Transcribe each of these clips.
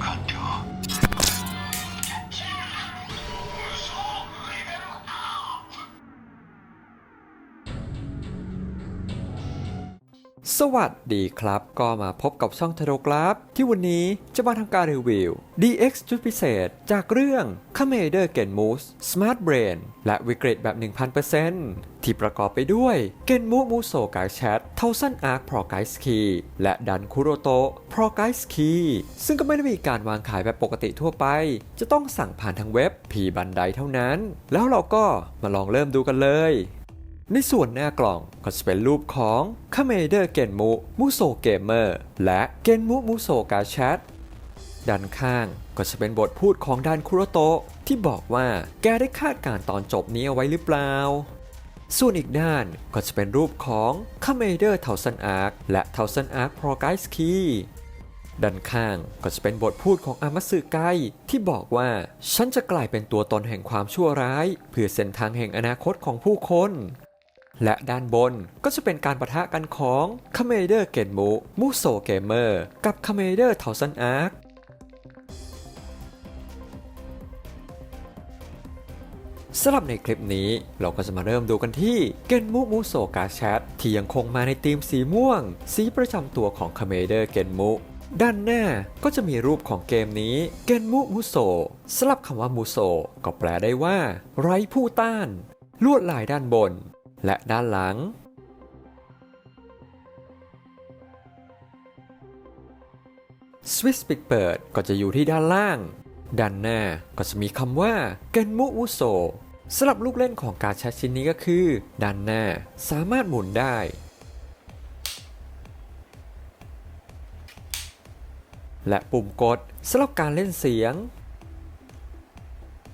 God สวัสดีครับ ก็มาพบกับช่องทโรกราฟ ที่วันนี้จะมาทำการรีวิว DX ชุดพิเศษ จากเรื่อง c o m m a n d e r g e n m o o s Smart Brain และวิกฤตแบบ 1000%ที่ประกอบไปด้วยเกนมูมูโซกายแชทเทาซันอาร์คพรอกายสคีและดันคุโรโตพรอกายสคีซึ่งก็ไม่ได้มีการวางขายแบบปกติทั่วไป จะต้องสั่งผ่านทางเว็บพีบันไดเท่านั้น แล้วเราก็มาลองเริ่มดูกันเลย ในส่วนหน้ากล่องก็จะเป็นรูปของคาเมเดอร์เกนมุมูโซเกมเมอร์และเกนมุมูโซกาแชทด้านข้างก็จะเป็นบทพูดของดานคุโรโตะที่บอกว่าแกได้คาดการณ์ตอนจบนี้เอาไว้หรือเปล่า ส่วนอีกด้านก็จะเป็นรูปของคาเมเดอร์เทาซันอาร์คและเทาซันอาร์คพรอไกส์คีด้านข้างก็จะเป็นบทพูดของอามัสึไกที่บอกว่า ฉันจะกลายเป็นตัวตนแห่งความชั่วร้าย เพื่อเส้นทางแห่งอนาคตของผู้คน และด้านบนก็จะเป็นการประทะกันของคาเมเดอร์เกนมูมูโซเกมเมอร์กับคาเมเดอร์เทาซันอาร์คสำหรับในคลิปนี้เราก็จะมาเริ่มดูกันที่เกนมูมูโซกาแชทที่ยังคงมาในธีมสีม่วง สีประจำตัวของคาเมเดอร์เกนมูด้านหน้าก็จะมีรูปของเกมนี้เกนมูมูโซสลับคำว่ามูโซก็แปลได้ว่า ไร้ผู้ต้าน ลวดลายด้านบน และด้านหลังสวิสปิดเปิดก็จะอยู่ที่ด้านล่าง ด้านหน้าก็จะมีคำว่าเกนมุอุโซสำหรับลูกเล่นของการแชทชิ้นนี้ก็คือ ด้านหน้าสามารถหมุนได้ และปุ่มกดสำหรับการเล่นเสียง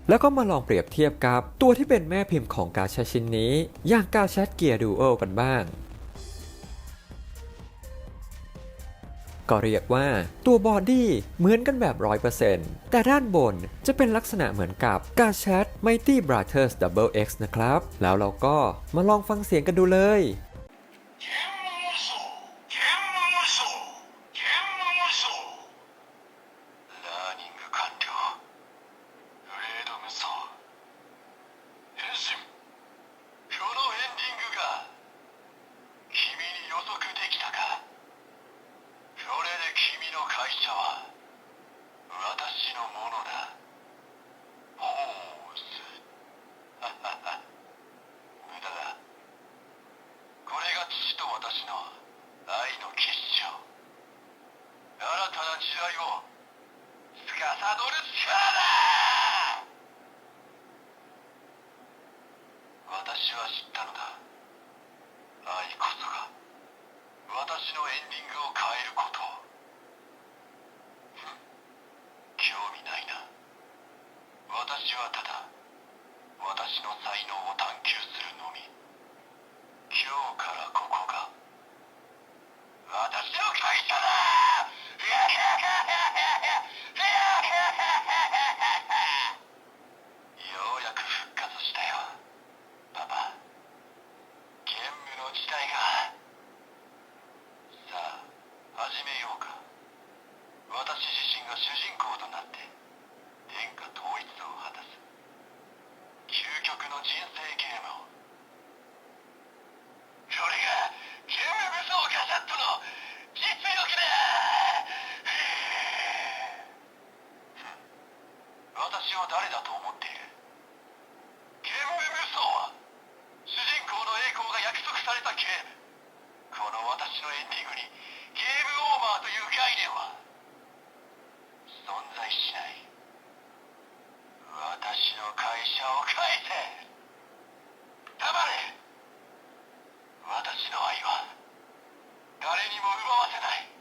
แล้วก็มาลองเปรียบเทียบกับตัวที่เป็นแม่พิมพ์ของการแชทชิ้นนี้ อย่างการแชทเกียร์ดูโอกันบ้าง ก็เรียกว่าตัวบอดี้เหมือนกันแบบ 100%แต่ด้านบนจะเป็นลักษณะเหมือนกับการแชท Mighty Brothers Double X นะครับ แล้วเราก็มาลองฟังเสียงกันดูเลย 愛の結晶。新たな時代を司る力だ私は知ったのだ。愛こそが。私のエンディングを変えること。ふん興味ないな。私はただ。私の才能を探求するのみ。今日からここが。Uh, God 私は誰だと思っている？ゲーム無双は主人公の栄光が約束されたゲーム。この私のエンディングにゲームオーバーという概念は？存在しない。私の会社を返せ。黙れ。私の愛は誰にも奪わせない。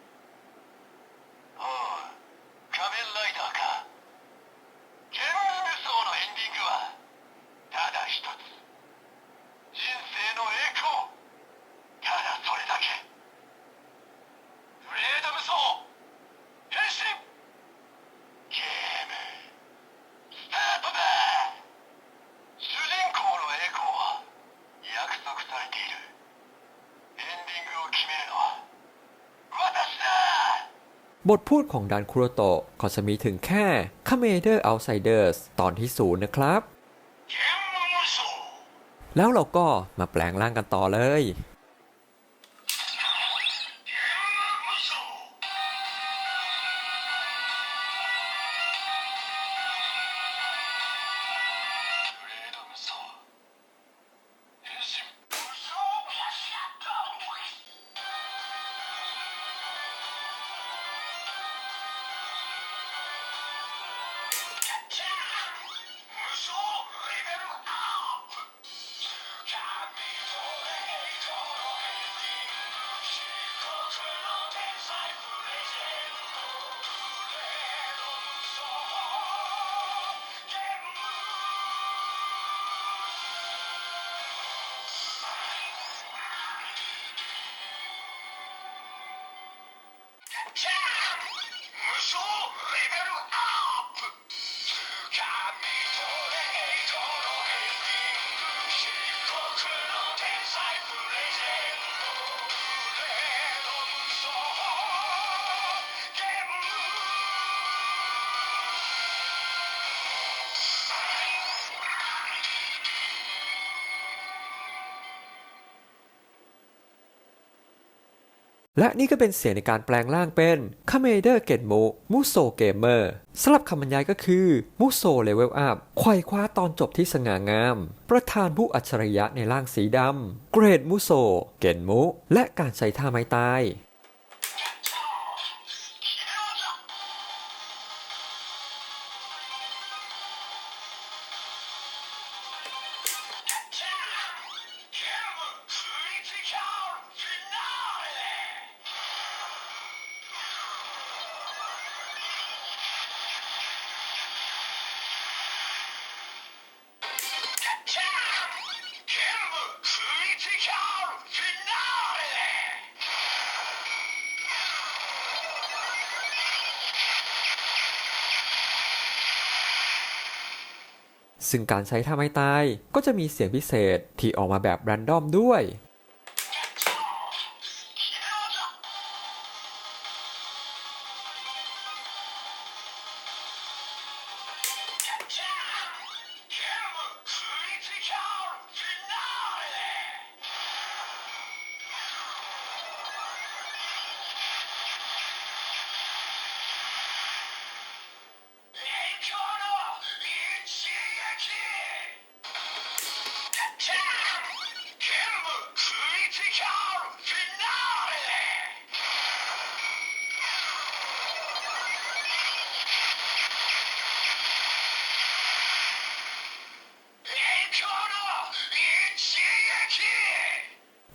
บทพูดของดันคุโรโตะก็จะมีถึงแค่คาเมเดอร์เอาไซเดอร์สตอนที่ศูนย์นะครับ แล้วเราก็มาแปลงร่างกันต่อเลย และนี่ก็เป็นเสียงในการแปลงร่างเป็นคาเมเดอร์เกตโมมูโซเกมเมอร์สำหรับคำบรรยายก็คือมูโซเลเวลอัพไขว่คว้าตอนจบที่สง่างาม ประธานผู้อัจฉริยะในร่างสีดำ เกรดมูโซเกนมุและการใช้ท่าไม้ตาย ซึ่งการใช้ท่าไม้ตายก็จะมีเสียงพิเศษที่ออกมาแบบแรนดอมด้วย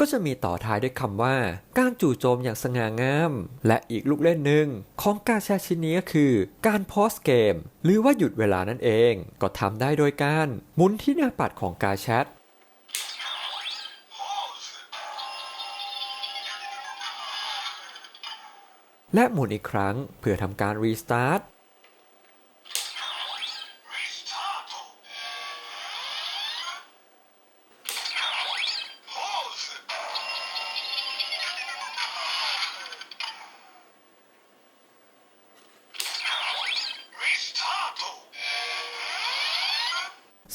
ก็จะมีต่อท้ายด้วยคำว่า การจู่โจมอย่างสง่างาม และอีกลูกเล่นหนึ่งของการแชร์ชิ้นนี้ก็คือ การพอสเกม หรือว่าหยุดเวลานั่นเอง ก็ทำได้โดยการหมุนที่หน้าปัดของการแชทและหมุนอีกครั้งเพื่อทำการรีสตาร์ท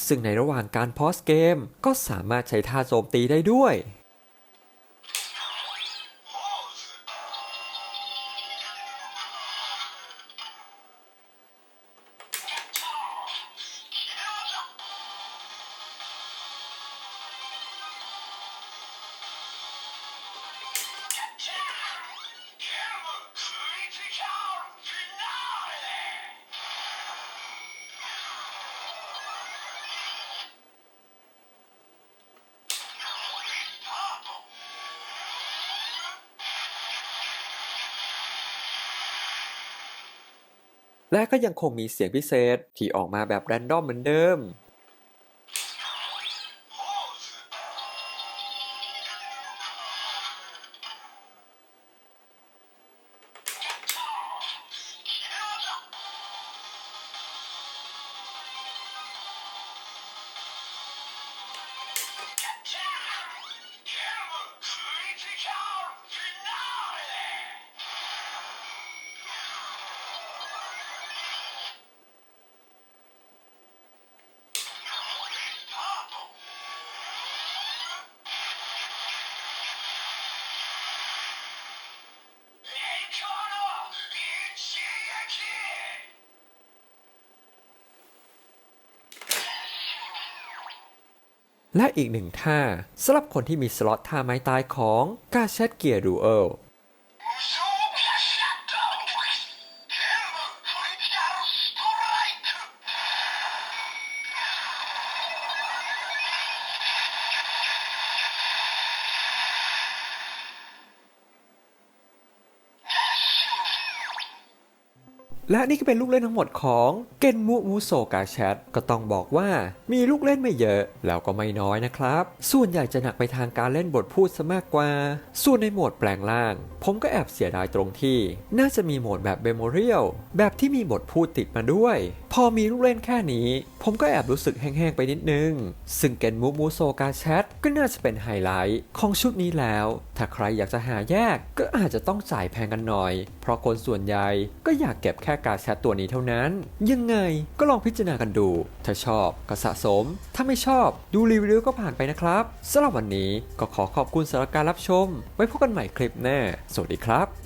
ซึ่งในระหว่างการพอสเกมก็สามารถใช้ท่าโจมตีได้ด้วย และก็ยังคงมีเสียงพิเศษที่ออกมาแบบแรนดอมเหมือนเดิม และอีกหนึ่งท่าสำหรับคนที่มีสล็อตท่าไม้ตายของกาเชตเกียร์ดูเอล และนี่ก็เป็นลูกเล่นทั้งหมดของเกนมูมูโซกาแชทก็ต้องบอกว่ามีลูกเล่นไม่เยอะ แล้วก็ไม่น้อยนะครับ ส่วนใหญ่จะหนักไปทางการเล่นบทพูดซะมากกว่า ส่วนในโหมดแปลงร่าง ผมก็แอบเสียดายตรงที่ น่าจะมีโหมดแบบเ e ม o เรียลแบบที่มีบทพูดติดมาด้วย พอมีลูกเล่นแค่นี้ ผมก็แอบรู้สึกแห้งๆไปนิดนึง ซึ่งเกนมูมูโซกาแชทก็น่าจะเป็นไฮไลท์ของชุดนี้แล้วถ้าใครอยากจะหาแยกก็อาจจะต้องจ่ายแพงกันหน่อย เพราะคนส่วนใหญ่ก็อยากเก็บแค่การแชทตัวนี้เท่านั้น ยังไงก็ลองพิจารณากันดู ถ้าชอบก็สะสม ถ้าไม่ชอบดูรีวิวก็ผ่านไปนะครับสำหรับวันนี้ก็ขอขอบคุณสำหรับการรับชม ไว้พบกันใหม่คลิปหน้า สวัสดีครับ